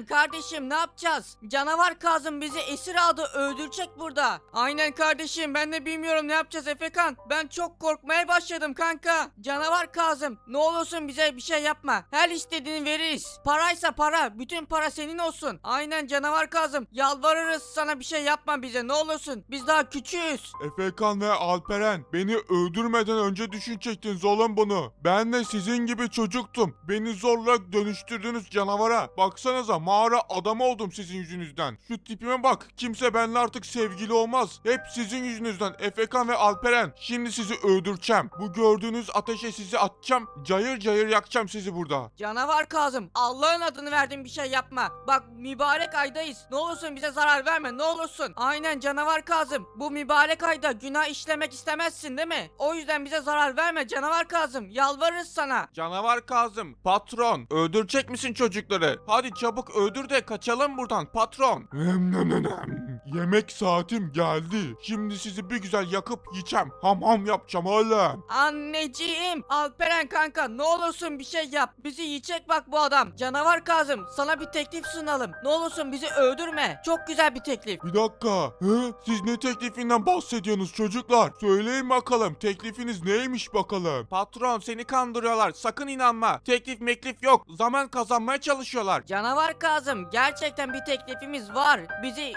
Aynen kardeşim ne yapacağız? Canavar Kazım bizi esir aldı öldürecek burada. Aynen kardeşim ben de bilmiyorum ne yapacağız Efekan. Ben çok korkmaya başladım kanka. Canavar Kazım ne olursun bize bir şey yapma. Her istediğini veririz. Paraysa para bütün para senin olsun. Aynen Canavar Kazım yalvarırız sana bir şey yapma bize ne olursun. Biz daha küçüğüz. Efekan ve Alperen beni öldürmeden önce düşünecektiniz oğlum bunu. Ben de sizin gibi çocuktum. Beni zorla dönüştürdünüz canavara. Baksanıza mağara adam oldum sizin yüzünüzden. Şu tipime bak. Kimse benimle artık sevgili olmaz. Hep sizin yüzünüzden Efekan ve Alperen. Şimdi sizi öldüreceğim. Bu gördüğünüz ateşe sizi atacağım. Cayır cayır yakacağım sizi burada. Canavar Kazım Allah'ın adını verdim bir şey yapma. Bak mübarek aydayız. Ne olursun bize zarar verme ne olursun. Aynen Canavar Kazım. Bu mübarek ayda günah işlemek istemezsin değil mi? O yüzden bize zarar verme Canavar Kazım. Yalvarırız sana. Canavar Kazım, patron, öldürecek misin çocukları? Hadi çabuk öldür de kaçalım buradan patron. Yemek saatim geldi. Şimdi sizi bir güzel yakıp yiyeceğim. Ham ham yapacağım oğlum. Anneciğim Alperen kanka ne olursun bir şey yap. Bizi yiyecek bak bu adam. Canavar Kazım sana bir teklif sunalım. Ne olursun bizi öldürme. Çok güzel bir teklif. Bir dakika. Hı? Siz ne teklifinden bahsediyorsunuz çocuklar? Söyleyin bakalım. Teklifiniz neymiş bakalım? Patron seni kandırıyorlar. Sakın inanma. Teklif meklif yok. Zaman kazanmaya çalışıyorlar. Canavar Kazım gerçekten bir teklifimiz var. Bizi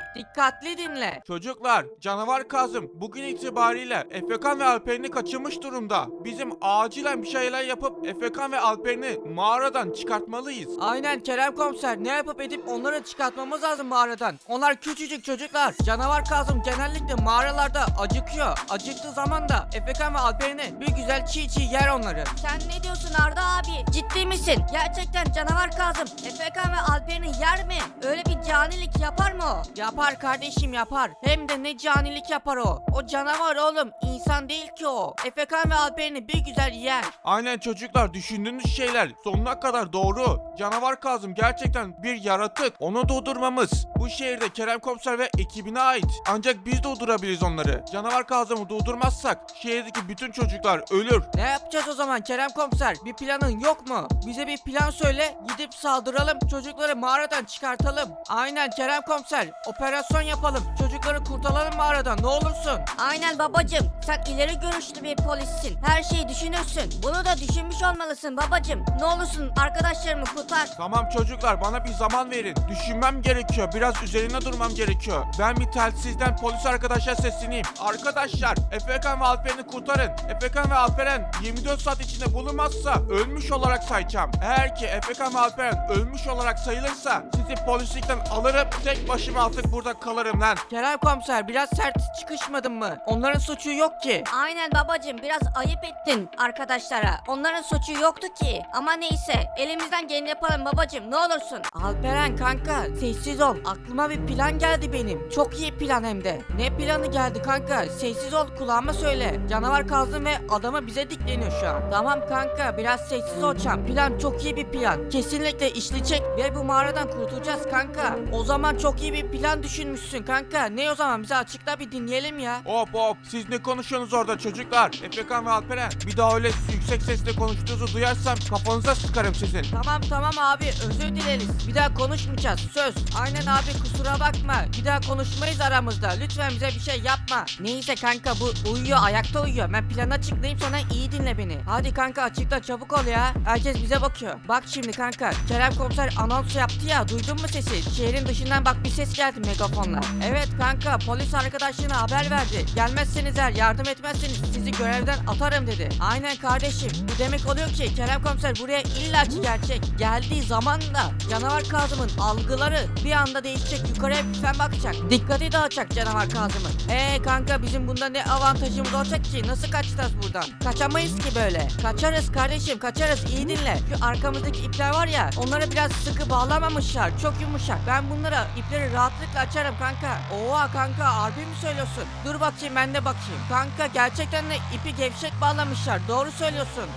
dikkatli dinle. Çocuklar, canavar Kazım bugün itibariyle Efekan ve Alperen'i kaçırmış durumda. Bizim acilen bir şeyler yapıp Efekan ve Alperen'i mağaradan çıkartmalıyız. Aynen Kerem komiser ne yapıp edip onları çıkartmamız lazım mağaradan. Onlar küçücük çocuklar. Canavar Kazım genellikle mağaralarda acıkıyor. Acıktığı zaman da Efekan ve Alperen'e bir güzel çiğ çiğ yer onları. Sen ne diyorsun Arda abi? Ciddi misin? Gerçekten Canavar Kazım Efekan ve Alperen'i yer mi? Öyle bir canilik yapar mı o? Yapar kardeşim yapar. Hem de ne canilik yapar o. O canavar oğlum insan değil ki o. Efekan ve Alperen'i bir güzel yer. Aynen çocuklar düşündüğünüz şeyler sonuna kadar doğru. Canavar Kazım gerçekten bir yaratık. Onu durdurmamız bu şehirde Kerem Komiser ve ekibine ait. Ancak biz durdurabiliriz onları. Canavar Kazım'ı durdurmazsak şehirdeki bütün çocuklar ölür. Ne yapacağız o zaman Kerem Komiser? Bir planın yok mu? Bize bir plan söyle, gidip saldıralım, çocukları mağaradan çıkartalım. Aynen Kerem Komiser, operasyon yapalım, çocukları kurtaralım mağaradan ne olursun. Aynen babacım. Sen ileri görüşlü bir polissin. Her şeyi düşünürsün. Bunu da düşünmüş olmalısın babacım. Ne olursun arkadaşlarımı kurtar. Tamam çocuklar bana bir zaman verin. Düşünmem gerekiyor. Biraz üzerine durmam gerekiyor. Ben bir telsizden polis arkadaşa sesleneyim. Arkadaşlar Efekan ve Alperen'i kurtarın. Efekan ve Alperen 24 saat içinde bulunmazsa ölmüş olarak sayacağım. Eğer ki Efekan ve Alperen ölmüş olarak sayılırsa sizi polislikten alırım. Tek başıma artık burada kalırım lan. Kerem Komiser biraz sert çıkışmadın mı? Onların suçu yok ki. Aynen babacım biraz ayıp ettin arkadaşlara. Onların suçu yoktu ki. Ama neyse elimizden geleni yapalım babacım ne olursun. Alperen kanka sessiz ol. Aklıma bir plan geldi benim. Çok iyi plan hem de. Ne planı geldi kanka? Sessiz ol kulağıma söyle. Canavar Kazım ve adamı bize dikleniyor şu an. Tamam kanka biraz sessiz olacağım. Plan çok iyi bir plan. Kesinlikle işleyecek ve bu mağaradan kurtulacağız kanka. O zaman çok iyi bir plan düşünmüşsün kanka. Ne o zaman bize açıkla bir dinleyelim ya. Hop hop siz ne konuşuyorsunuz orada çocuklar? Efekan ve Alperen bir daha öyle yüksek sesle konuştuğunuzu duyarsam kafanıza sıkarım sizin. Tamam tamam abi özür dileriz. Bir daha konuşmayacağız söz. Aynen abi kusura bakma. Bir daha konuşmayız aramızda. Lütfen bize bir şey yapma. Neyse kanka bu uyuyor ayakta uyuyor. Ben planı açıklayayım sonra iyi dinle beni. Hadi kanka açıkla çabuk ol ya. Herkes bize bakıyor. Bak şimdi kanka. Kerem komiser anons yaptı ya. Duydun mu sesi? Şehrin dışından bak bir ses geldi megafonla. Evet kanka polis arkadaşına haber verdi. Gelmezseniz eğer yardım etmezseniz sizi görevden atarım dedi. Aynen kardeşim. Bu demek oluyor ki Kerem komiser buraya illaki gerçek. Geldiği zaman da canavar Kazım'ın algıları bir anda değişecek. Yukarıya sen bakacak. Dikkati dağıtacak canavar Kazım'ın. Eee kanka bizim bunda ne avantajımız olacak ki? Nasıl kaçacağız buradan? Kaçamayız ki böyle. Kaçarız kardeşim kaçarız. İyi dinle. Şu arkamızdaki ipler var ya onları biraz sıkı bağlamamışlar. Çok yumuşak. Ben bunlara ipleri rahatlıkla açarım kanka. Oha kanka harbi mi söylüyorsun? Dur bakayım ben de bakayım. Kanka gerçekten de ipi gevşek bağlamışlar. Doğru söylüyorsun. Konuşuyorsun?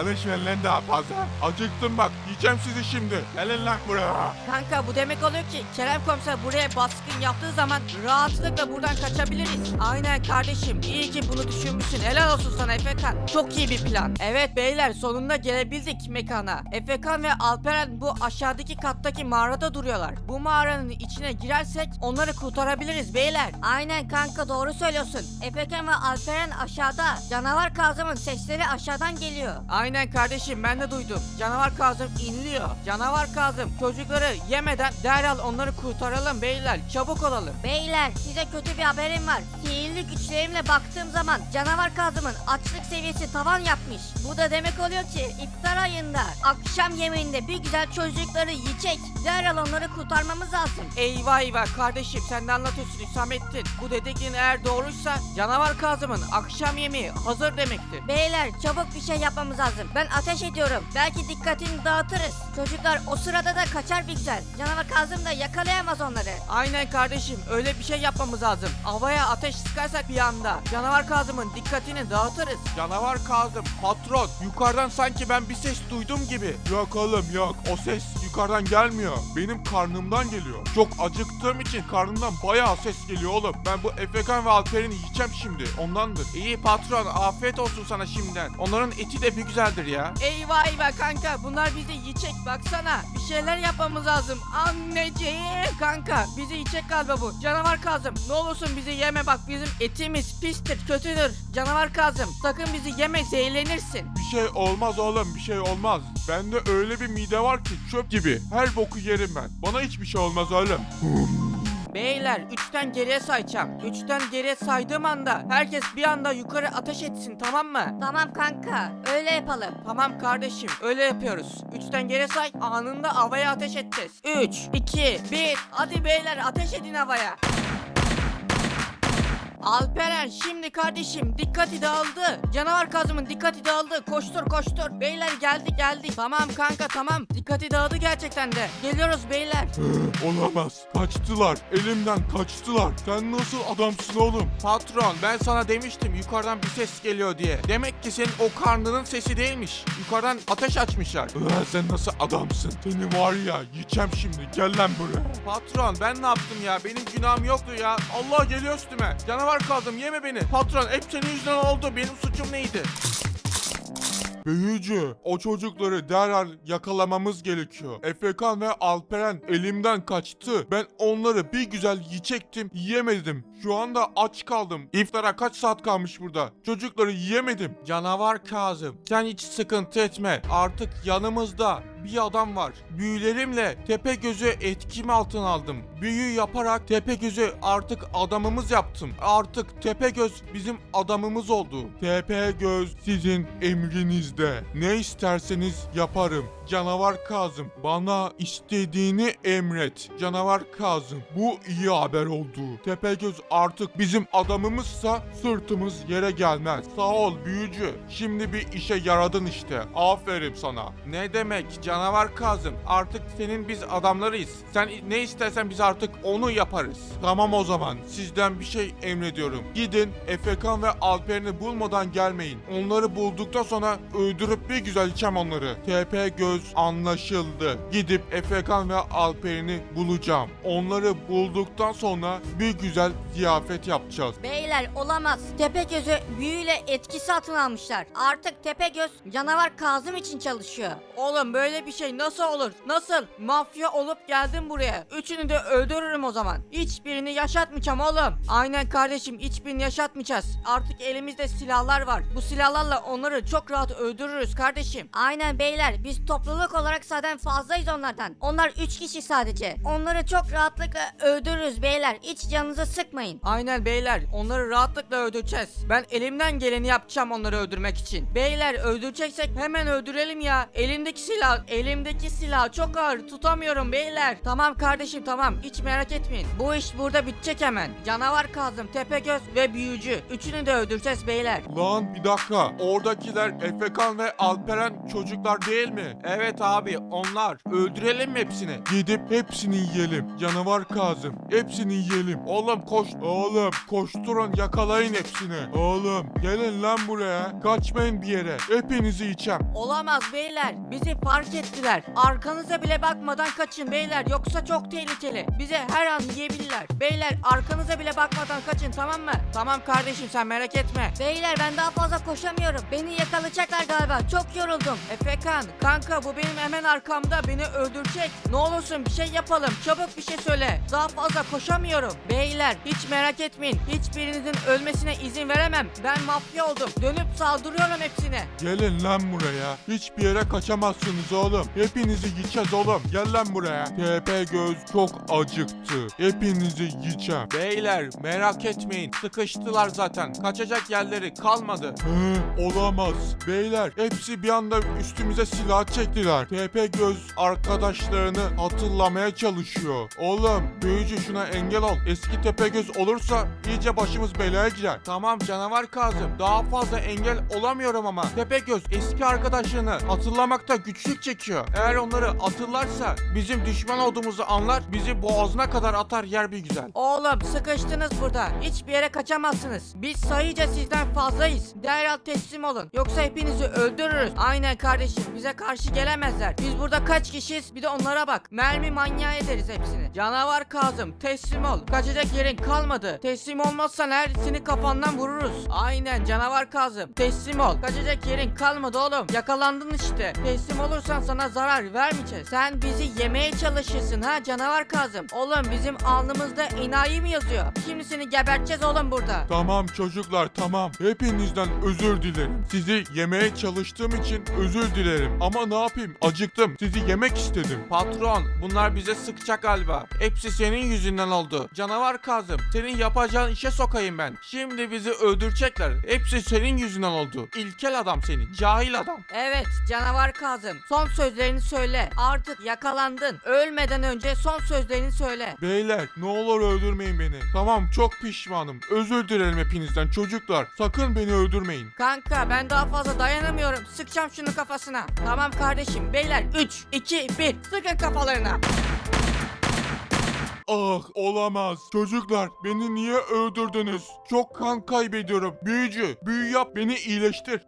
Konuşmayın lan daha fazla. Acıktım bak. Yiyeceğim sizi şimdi. Gelin lan buraya. Kanka bu demek oluyor ki Kerem komiser buraya baskın yaptığı zaman rahatlıkla buradan kaçabiliriz. Aynen kardeşim iyi ki bunu düşünmüşsün. Helal olsun sana Efekan. Çok iyi bir plan. Evet beyler sonunda gelebildik mekana. Efekan ve Alperen bu aşağıdaki kattaki mağarada duruyorlar. Bu mağaranın içine girersek onları kurtarabiliriz beyler. Aynen kanka doğru söylüyorsun. Efekan ve Alperen aşağıda. Canavar Kazım'ın sesleri aşağıdan geliyor. Aynen kardeşim ben de duydum. Canavar Kazım inliyor. Canavar Kazım çocukları yemeden derhal onları kurtaralım beyler. Çabuk olalım. Beyler size kötü bir haberim var. Sihirli güçlerimle baktığım zaman canavar Kazım'ın açlık seviyesi tavan yapmış. Bu da demek oluyor ki iftar ayında akşam yemeğinde bir güzel çocukları yiyecek. Derhal onları kurtarmamız lazım. Eyvah eyvah kardeşim sen de anlatıyorsun Hüsamettin. Bu dediklerin eğer doğruysa canavar Kazım'ın akşam yemeği hazır demektir. Beyler çabuk bir şey yapmamız lazım. Ben ateş ediyorum. Belki dikkatini dağıtırız. Çocuklar o sırada da kaçar bir güzel. Canavar Kazım da yakalayamaz onları. Aynen kardeşim öyle bir şey yapmamız lazım. Havaya ateş sıkarsak bir anda canavar Kazım'ın dikkatini dağıtırız. Canavar Kazım, patron. Yukarıdan sanki ben bir ses duydum gibi. Yok oğlum yok. O ses yukarıdan gelmiyor. Benim karnımdan geliyor. Çok acıktığım için karnımdan bayağı ses geliyor oğlum. Ben bu Efekan ve Alper'ini yiyeceğim şimdi. Ondandır. İyi patron. Afiyet olsun sana şimdiden. Onların eti de bir güzeldir ya. Eyvah eyvah kanka bunlar bizi yiyecek baksana. Bir şeyler yapmamız lazım. Anneciğim kanka bizi yiyecek galiba bu. Canavar Kazım ne olursun bizi yeme bak bizim etimiz pistir kötüdür. Canavar Kazım sakın bizi yeme zehirlenirsin. Bir şey olmaz oğlum. Bir şey olmaz. Bende öyle bir mide var ki çöp gibi. Her boku yerim ben. Bana hiçbir şey olmaz oğlum. Beyler 3'ten geriye sayacağım. 3'ten geriye saydığım anda herkes bir anda yukarı ateş etsin tamam mı? Tamam kanka öyle yapalım. Tamam kardeşim öyle yapıyoruz. 3'ten geri say anında havaya ateş edeceğiz. 3, 2, 1 hadi beyler ateş edin havaya. Alperen şimdi kardeşim dikkati dağıldı. Canavar Kazım'ın dikkati dağıldı. Koştur koştur. Beyler geldi geldi. Tamam kanka tamam. Dikkati dağıldı gerçekten de. Geliyoruz beyler. Olamaz. Kaçtılar. Elimden kaçtılar. Sen nasıl adamsın oğlum? Patron ben sana demiştim yukarıdan bir ses geliyor diye. Demek ki senin o karnının sesi değilmiş. Yukarıdan ateş açmışlar. Ulan sen nasıl adamsın? Seni var ya yiyeceğim şimdi. Gel lan buraya. Patron ben ne yaptım ya? Benim günahım yoktu ya. Allah geliyor üstüme. Canavar kaldım yeme beni. Patron hep senin yüzünden oldu. Benim suçum neydi? Büyücü, o çocukları derhal yakalamamız gerekiyor. Efekan ve Alperen elimden kaçtı. Ben onları bir güzel yiyecektim, yiyemedim. Şu anda aç kaldım. İftara kaç saat kalmış burada? Çocukları yiyemedim. Canavar Kazım, sen hiç sıkıntı etme. Artık yanımızda bir adam var. Büyülerimle Tepegöz'ü etkim altına aldım. Büyü yaparak Tepegöz'ü artık adamımız yaptım. Artık Tepegöz bizim adamımız oldu. Tepegöz sizin emrinizde. Ne isterseniz yaparım. Canavar Kazım bana istediğini emret. Canavar Kazım bu iyi haber oldu. Tepegöz artık bizim adamımızsa sırtımız yere gelmez. Sağ ol büyücü. Şimdi bir işe yaradın işte. Aferin sana. Ne demek Canavar Kazım? Artık senin biz adamlarıyız. Sen ne istersen biz artık onu yaparız. Tamam o zaman. Sizden bir şey emrediyorum. Gidin Efekan ve Alper'ini bulmadan gelmeyin. Onları bulduktan sonra öldürüp bir güzel içeceğim onları. TP göz anlaşıldı. Gidip Efekan ve Alper'ini bulacağım. Onları bulduktan sonra bir güzel ziyafet yapacağız. Beyler olamaz. Tepegöz'ü büyüyle etkisi altına almışlar. Artık Tepegöz canavar Kazım için çalışıyor. Oğlum böyle bir şey nasıl olur? Nasıl? Mafya olup geldim buraya. Üçünü de öldürürüm o zaman. Hiçbirini yaşatmayacağım oğlum. Aynen kardeşim hiçbirini yaşatmayacağız. Artık elimizde silahlar var. Bu silahlarla onları çok rahat öldürürüz kardeşim. Aynen beyler biz topluluk olarak zaten fazlayız onlardan. Onlar 3 kişi sadece. Onları çok rahatlıkla öldürürüz beyler. Hiç canınızı sıkmayın. Aynen beyler onları rahatlıkla öldüreceğiz. Ben elimden geleni yapacağım onları öldürmek için. Beyler öldüreceksek hemen öldürelim ya. Elimdeki silah, elimdeki silah çok ağır tutamıyorum beyler. Tamam kardeşim tamam hiç merak etmeyin. Bu iş burada bitecek hemen. Canavar Kazım, Tepegöz ve Büyücü. Üçünü de öldüreceğiz beyler. Lan bir dakika. Oradakiler Efekan ve Alperen çocuklar değil mi? Evet abi onlar. Öldürelim mi hepsini? Gidip hepsini yiyelim. Canavar Kazım. Hepsini yiyelim. Oğlum koş Oğlum koşturun yakalayın hepsini. Oğlum gelin lan buraya. Kaçmayın bir yere. Hepinizi içem. Olamaz beyler. Bizi fark ettiler. Arkanıza bile bakmadan kaçın beyler. Yoksa çok tehlikeli. Bize her an yiyebilirler. Beyler arkanıza bile bakmadan kaçın tamam mı? Tamam kardeşim sen merak etme. Beyler ben daha fazla koşamıyorum. Beni yakalayacaklar galiba. Çok yoruldum. Efekan kanka bu benim hemen arkamda beni öldürecek. Ne olursun bir şey yapalım. Çabuk bir şey söyle. Daha fazla koşamıyorum. Beyler hiç merak etmeyin. Hiçbirinizin ölmesine izin veremem. Ben mafya oldum. Dönüp saldırıyorum hepsine. Gelin lan buraya. Hiçbir yere kaçamazsınız oğlum. Hepinizi yiyeceğiz oğlum. Gel lan buraya. TP göz çok acıktı. Hepinizi yiyeceğim. Beyler merak etmeyin sıkıştılar zaten kaçacak yerleri kalmadı. Hı, olamaz. Beyler hepsi bir anda üstümüze silah çektiler. TP göz arkadaşlarını hatırlamaya çalışıyor. Oğlum büyücü şuna engel ol. Eski tepe göz olursa iyice başımız belaya girer. Tamam canavar Kazım daha fazla engel olamıyorum ama Tepegöz eski arkadaşlarını hatırlamakta güçlük çekiyor. Eğer onları hatırlarsa bizim düşman olduğumuzu anlar bizi boğazına kadar atar yer bir güzel. Oğlum sıkıştınız burada. Hiçbir yere kaçamazsınız. Biz sayıca sizden fazlayız. Derhal teslim olun. Yoksa hepinizi öldürürüz. Aynen kardeşim. Bize karşı gelemezler. Biz burada kaç kişiyiz? Bir de onlara bak. Mermi manyağı ederiz hepsini. Canavar Kazım teslim ol. Kaçacak yerin kalmadı. Teslim olmazsan her seni kafandan vururuz. Aynen canavar Kazım. Teslim ol. Kaçacak yerin kalmadı oğlum. Yakalandın işte. Teslim olursan sana zarar vermeyeceğiz. Sen bizi yemeye çalışırsın ha canavar Kazım. Oğlum bizim alnımızda enayi mi yazıyor? Şimdi seni geberteceğiz oğlum burada. Tamam çocuklar tamam. Hepinizden özür dilerim. Sizi yemeye çalıştığım için özür dilerim. Ama ne yapayım? Acıktım. Sizi yemek istedim. Patron bunlar bize sıkacak galiba. Hepsi senin yüzünden oldu. Canavar Kazım senin yapacağın işe sokayım ben. Şimdi bizi öldürecekler. Hepsi senin yüzünden oldu. İlkel adam senin. Cahil adam. Evet canavar Kazım. Son sözlerini söyle. Artık yakalandın. Ölmeden önce son sözlerini söyle. Beyler ne olur öldürmeyin beni. Tamam çok pişmanım. Özür dilerim hepinizden çocuklar. Sakın beni öldürmeyin. Kanka ben daha fazla dayanamıyorum. Sıkacağım şunu kafasına. Tamam kardeşim. Beyler 3, 2, 1. Sıkın kafalarına. Ah olamaz. Çocuklar beni niye öldürdünüz? Çok kan kaybediyorum. Büyücü büyü yap beni iyileştir.